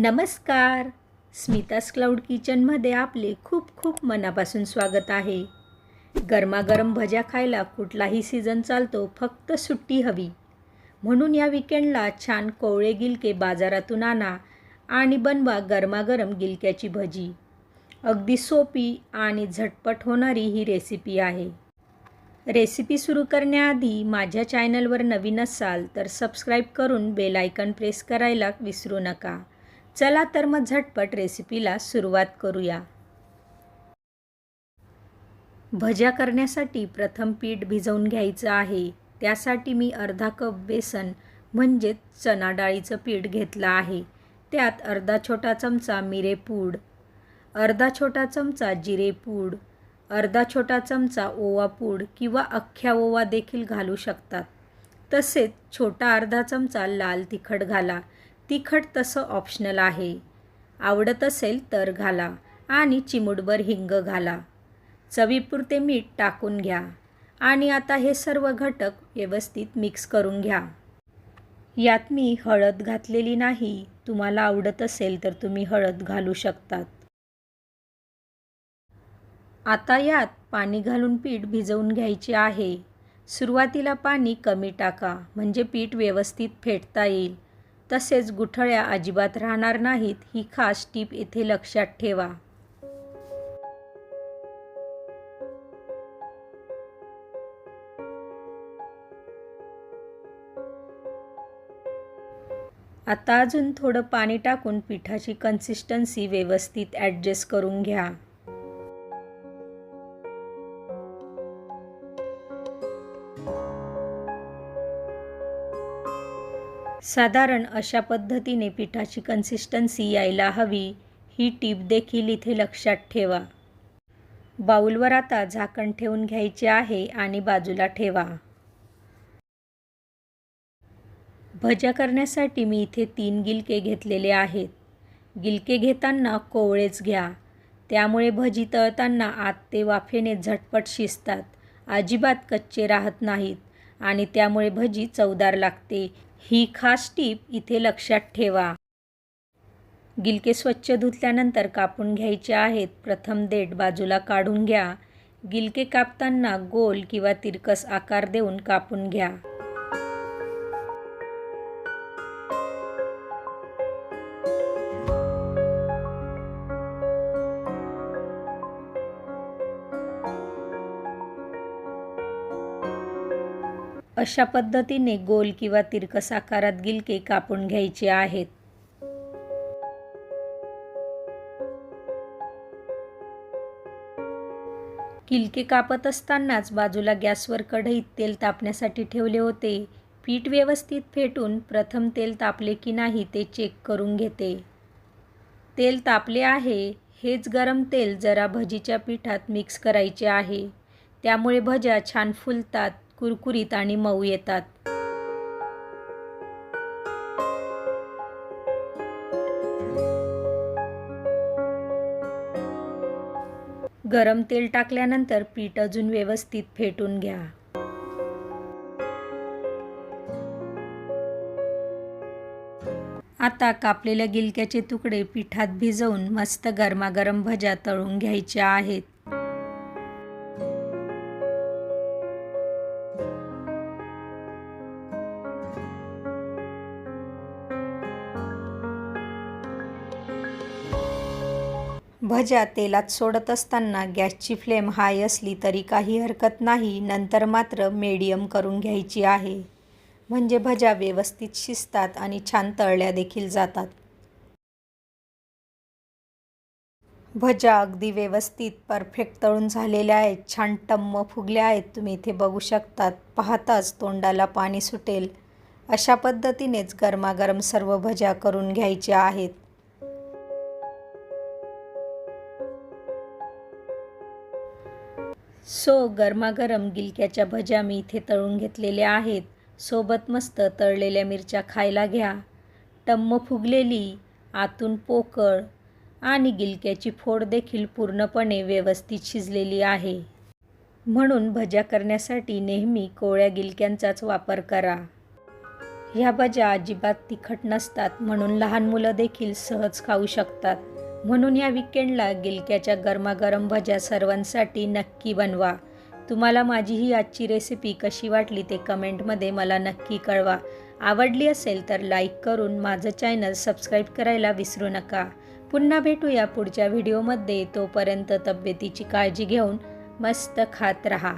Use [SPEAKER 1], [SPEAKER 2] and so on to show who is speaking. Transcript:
[SPEAKER 1] नमस्कार. स्मितास क्लाउड किचनमध्ये आपले खूप खूप मनापासून स्वागत आहे. गरमागरम भज्या खायला कुठलाही सीझन चालतो फक्त सुट्टी हवी. म्हणून या विकेंडला छान कोवळे गिलके बाजारातून आणा आणि बनवा गरमागरम गिलक्याची भजी. अगदी सोपी आणि झटपट होणारी ही रेसिपी आहे. रेसिपी सुरू करण्याआधी माझ्या चॅनलवर नवीन असाल तर सबस्क्राईब करून बेल आयकन प्रेस करायला विसरू नका. चला तर मग झटपट रेसिपीला सुरुवात करूया. भज्या करण्यासाठी प्रथम पीठ भिजवून घ्यायचं आहे. त्यासाठी मी अर्धा कप बेसन म्हणजेच चना डाळीचं पीठ घेतलं आहे. त्यात अर्धा छोटा चमचा मिरेपूड अर्धा छोटा चमचा जिरेपूड अर्धा छोटा चमचा ओवा पूड किंवा अख्ख्या ओवा देखील घालू शकतात. तसेच छोटा अर्धा चमचा लाल तिखट घाला. तिखट तसं ऑप्शनल आहे. आवडत असेल तर घाला आणि चिमुटभर हिंग घाला. चवीपुरते मीठ टाकून घ्या आणि आता हे सर्व घटक व्यवस्थित मिक्स करून घ्या. यात मी हळद घातलेली नाही. तुम्हाला आवडत असेल तर तुम्ही हळद घालू शकतात. आता यात पाणी घालून पीठ भिजवून घ्यायचे आहे. सुरुवातीला पाणी कमी टाका म्हणजे पीठ व्यवस्थित फेटता येईल. तसेच गुठळ्या अजिबात राहणार नाहीत ही खास टीप इथे लक्षात ठेवा. आता अजून थोडं पाणी टाकून पिठाची कन्सिस्टन्सी व्यवस्थित ॲडजस्ट करून घ्या. साधारण अशा पद्धतीने पिठाची कन्सिस्टन्सी यायला हवी ही टीप देखील इथे लक्षात ठेवा. बाऊलवर आता झाकण ठेवून घ्यायचे आहे आणि बाजूला ठेवा. भज्या करण्यासाठी मी इथे तीन गिलके घेतलेले आहेत. गिलके घेताना कोवळेच घ्या. त्यामुळे भजी तळताना आत ते वाफेने झटपट शिजतात अजिबात कच्चे राहत नाहीत आणि त्यामुळे भजी चवदार लागते. ही खास टीप इथे लक्षात ठेवा. गिलके स्वच्छ धुतल्यानंतर कापून घ्यायचे आहेत. प्रथम देठ बाजूला काढून घ्या. गिलके कापताना गोल किंवा तिरकस आकार देऊन कापून घ्या. अशा पद्धतीने गोल किंवा तिरकस आकारात गिलके कापून घ्यायचे आहेत. गिलके कापत असतानाच बाजूला गॅसवर कढईत तेल तापण्यासाठी ठेवले होते. पीठ व्यवस्थित फेटून प्रथम तेल तापले की नाही ते चेक करून घेते. तेल तापले आहे हेच गरम तेल जरा भजीच्या पिठात मिक्स करायचे आहे. त्यामुळे भज्या छान फुलतात. कुरकुरीत आणि मऊ येतात. गरम तेल टाकल्यानंतर पीठ अजून व्यवस्थित फेटून घ्या. आता कापलेल्या गिलक्याचे तुकडे पिठात भिजवून मस्त गरमागरम भज्या तळून घ्यायच्या आहेत. भज्या तेलात सोडत असताना गॅसची फ्लेम हाय असली तरी काही हरकत नाही नंतर मात्र मीडियम करून घ्यायची आहे. म्हणजे भज्या व्यवस्थित शिजतात आणि छान तळल्या देखील जातात. भज्या अगदी व्यवस्थित परफेक्ट तळून झालेल्या आहेत. छान टम्म फुगल्या आहेत. तुम्ही इथे बघू शकतात. पाहताच तोंडाला पाणी सुटेल. अशा पद्धतीनेच गरमागरम सर्व भज्या करून घ्यायच्या आहेत. सो गरमागरम गिलक्याच्या भज्या मी इथे तळून घेतलेल्या आहेत. सोबत मस्त तळलेल्या मिरच्या खायला घ्या. टम्म फुगलेली आतून पोकळ आणि गिलक्याची फोड देखील पूर्णपणे व्यवस्थित शिजलेली आहे. म्हणून भज्या करण्यासाठी नेहमी कोवळ्या गिलक्यांचाच वापर करा. ह्या भज्या अजिबात तिखट नसतात म्हणून लहान मुलं देखील सहज खाऊ शकतात. म्हणून या विकेंडला गिलक्याच्या गरमागरम भज्या सर्वांसाठी नक्की बनवा. तुम्हाला माझी ही आजची रेसिपी कशी वाटली ते कमेंटमध्ये मला नक्की कळवा. आवडली असेल तर लाईक करून माझं चॅनल सबस्क्राईब करायला विसरू नका. पुन्हा भेटूया पुढच्या व्हिडिओमध्ये तोपर्यंत तब्येतीची काळजी घेऊन मस्त खात रहा.